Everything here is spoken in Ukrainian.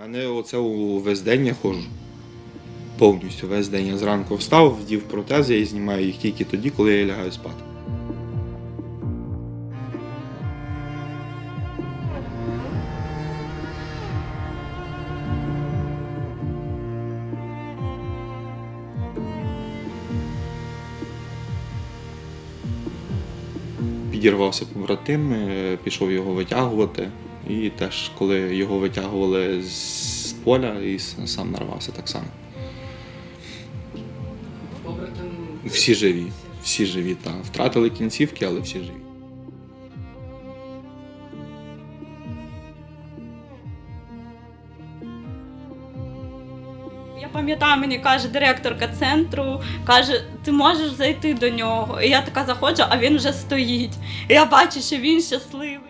У мене оце весь день я ходжу. Повністю весь день я зранку встав, вдів протези і знімаю їх тільки тоді, коли я лягаю спати. Підірвався побратим, е, пішов його витягувати. І теж, коли його витягували з поля, і сам нарвався так само. Всі живі. Всі живі, так. Втратили кінцівки, але всі живі. Я пам'ятаю, мені каже директорка центру, каже, ти можеш зайти до нього. І я така заходжу, а він вже стоїть. І я бачу, що він щасливий.